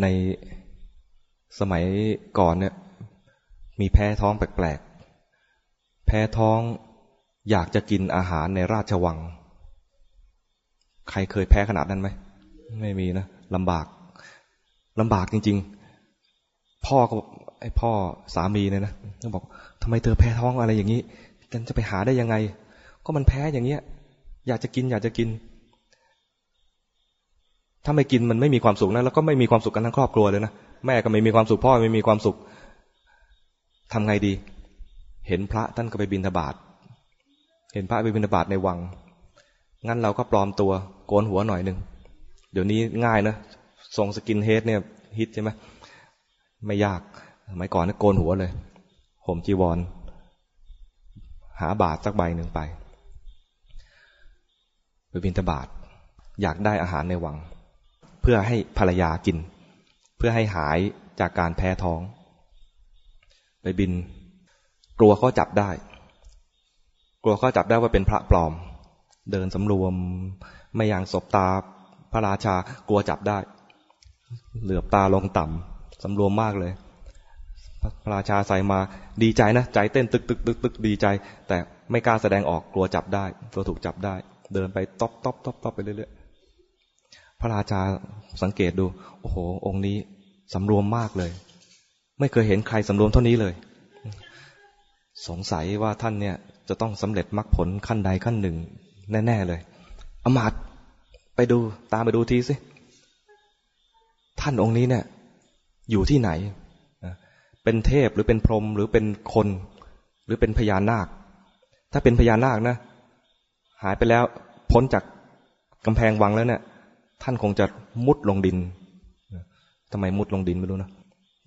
ในสมัยก่อนเนี่ย มีแพ้ท้องแปลกๆ แพ้ท้องอยากจะกินอาหารในราชวัง ใครเคยแพ้ขนาดนั้นไหม ไม่มีนะลำบากลำบากจริง ๆ พ่อก็ไอพ่อสามีเนี่ยนะก็บอกทำไมเธอแพ้ท้องอะไรอย่างนี้กันจะไปหาได้ยังไง ก็มันแพ้อย่างเงี้ย อยากจะกินอยากจะกิน ถ้าไม่กินมันไม่มีความสุขนะแล้วก็ไม่มีความสุขกันทั้งครอบครัวเลยนะแม่ก็ไม่มีความสุขพ่อไม่มีความสุขทำไงดี เห็นพระท่านก็ไปบินทบาทเห็นพระไปบินทบาทในวัง งั้นเราก็ปลอมตัวโกนหัวหน่อยหนึ่งเดี๋ยวนี้ง่ายนะทรงสกินเฮดเนี่ยฮิตใช่ไหมไม่ยากสมัยก่อนนะโกนหัวเลยห่มจีวร หาบาทสักใบหนึ่งไปไปบินทบาทอยากได้อาหารในวัง เพื่อให้ภรรยากิน เพื่อให้หายจากการแพ้ท้อง ไปบิน กลัวเขาจับได้ กลัวเขาจับได้ว่าเป็นพระปลอม เดินสำรวม ไม่อย่างศบตาพระราชากลัวจับได้ เหลือบตาลงต่ำสำรวมมากเลยพระราชาใส่มาดีใจนะ ใจเต้นตึกตึกตึกตึกดีใจ แต่ไม่กล้าแสดงออกกลัวจับได้กลัวถูกจับได้ เดินไปต๊อบต๊อบต๊อบต๊อบไปเรื่อยๆ พระราชาสังเกตดู โอ้โห องค์นี้สำรวมมากเลย ไม่เคยเห็นใครสำรวมเท่านี้เลย สงสัยว่าท่านเนี่ย จะต้องสำเร็จมรรคผลขั้นใดขั้นหนึ่ง แน่ ๆ เลย อมาตไปดูตามไปดูทีสิ ท่านองค์นี้เนี่ย อยู่ที่ไหน เป็นเทพหรือเป็นพรหมหรือเป็นคน หรือเป็นพญานาค ถ้าเป็นพญานาคนะ หายไปแล้วพ้นจากกำแพงวังแล้วเนี่ย ท่านคงจะมุดลงดินทำไมมุดลงดินไม่รู้นะ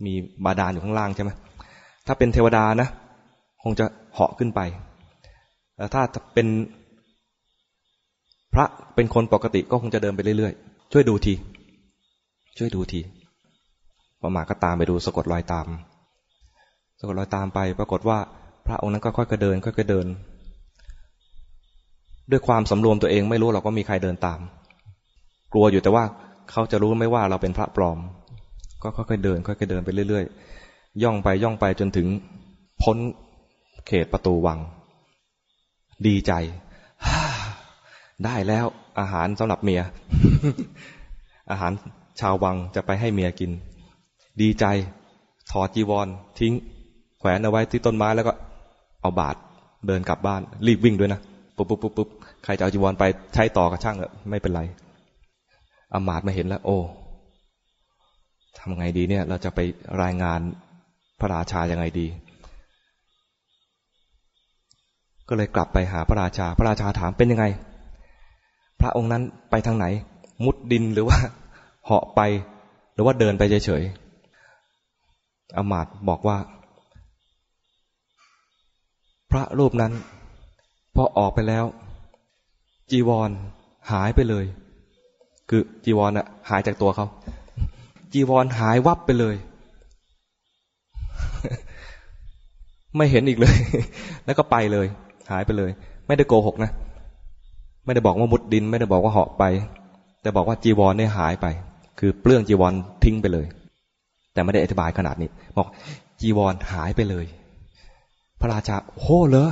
มีบาดาลอยู่ข้างล่างใช่ไหมถ้าเป็นเทวดานะ คงจะเหาะขึ้นไปแต่ถ้าเป็นพระเป็นคนปกติก็คงจะเดินไปเรื่อยๆ ช่วยดูที ช่วยดูทีประมาก็ตามไปดูสะกดรอยตาม สะกดรอยตามไป ปรากฏว่า พระองค์นั้นก็ค่อยๆเดินค่อยๆเดิน ด้วยความสำรวมตัวเองไม่รู้หรอกว่ามีใครเดินตาม กลัวอยู่แต่ว่าเขาจะรู้ไม่ว่าเราเป็นพระปลอม ก็ค่อยๆเดิน ค่อยๆเดินไปเรื่อยๆ ย่องไปย่องไปจนถึงพ้นเขตประตูวัง ดีใจ ได้แล้วอาหารสำหรับเมีย อาหารชาววังจะไปให้เมียกิน ดีใจ ถอดจีวร ทิ้ง แขวนเอาไว้ที่ต้นไม้แล้วก็เอาบาทเดินกลับบ้าน รีบวิ่งด้วยนะปุ๊บปุ๊บปุ๊บปุ๊บใครจะเอาจีวรไปใช้ต่อกับช่างเอะไม่เป็นไร อามาตมาเห็นแล้ว โอ้ทำไงดีเนี่ย เราจะไปรายงานพระราชายังไงดี ก็เลยกลับไปหาพระราชา พระราชาถามเป็นยังไง พระองค์นั้นไปทางไหน มุดดินหรือว่า เหาะไป หรือว่าเดินไปเฉยๆอมาตบอกว่า พระรูปนั้น พอออกไปแล้ว จีวรหายไปเลย คือจีวรอะหายจากตัวเขา จีวรหายวับไปเลย ไม่เห็นอีกเลย แล้วก็ไปเลย หายไปเลย ไม่ได้โกหกนะ ไม่ได้บอกว่ามุดดิน ไม่ได้บอกว่าเหาะไป แต่บอกว่าจีวรเนี่ยหายไป คือเปลื้องจีวรทิ้งไปเลย แต่ไม่ได้อธิบายขนาดนี้ บอกจีวรหายไปเลย พระราชาโอ้เหรอ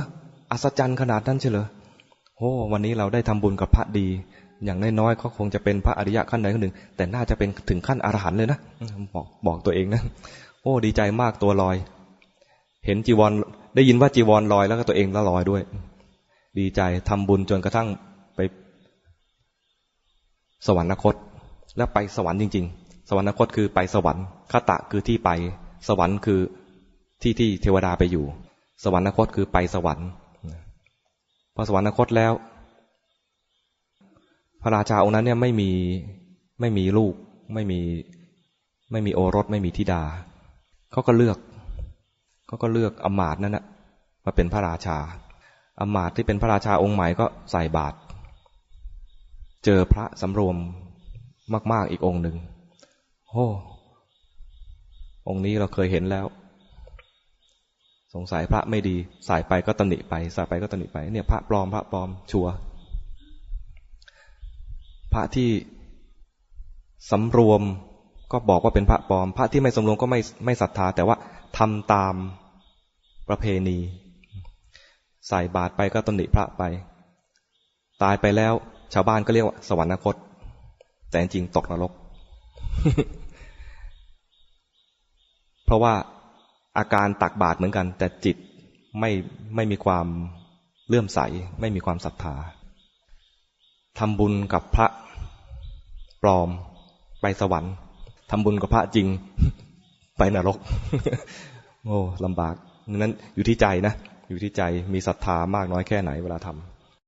อัศจรรย์ขนาดนั้นใช่เหรอโอ้วันนี้เราได้ทำบุญกับพระดี อย่างน้อยๆเขาคงจะเป็นพระอริยะขั้นใดขั้นหนึ่ง แต่น่าจะเป็นถึงขั้นอรหันต์เลยนะบอกบอกตัวเองนะโอ้ดีใจมากตัวลอย เห็นจีวรได้ยินว่าจีวรลอยแล้วก็ตัวเองก็ลอยด้วย ดีใจทำบุญจนกระทั่งไป สวรรคต แล้วไปสวรรค์จริง ๆ สวรรคตคือไปสวรรค์คตะคือที่ไป สวรรค์คือที่ที่เทวดาไปอยู่ สวรรคตคือไปสวรรค์พอสวรรคตแล้ว พระราชาองค์นั้นเนี่ยไม่มีไม่มีลูก ไม่มีไม่มีโอรสไม่มีธิดาเขาก็เลือกเขาก็เลือกอมาตนั่นนะมาเป็นพระราชาอมาตที่เป็นพระราชาองค์ใหม่ก็ใส่บาตรเจอพระสำรวมมาก ๆอีกองค์หนึ่งโอ้องค์นี้เราเคยเห็นแล้ว สงสัยพระไม่ดี สายไปก็ตำหนิไป สายไปก็ตำหนิไป เนี่ยพระปลอมพระปลอมชัว พระที่สำรวมก็บอกว่าเป็นพระปลอม พระที่ไม่สำรวมก็ไม่ไม่ศรัทธา แต่ว่าทำตามประเพณี ใส่บาตรไปก็ตำหนิพระไป ตายไปแล้ว ชาวบ้านก็เรียกว่า สวรรคต แต่จริงตกนรก เพราะว่าอาการตักบาตรเหมือนกัน แต่จิตไม่ไม่มีความเลื่อมใส ไม่มีความศรัทธา ทำบุญกับพระปลอม ไปสวรรค์ทำบุญกับพระจริง ไปนรก โอ้ลำบากนั้นอยู่ที่ใจนะ อยู่ที่ใจมีศรัทธามากน้อยแค่ไหนเวลาทำ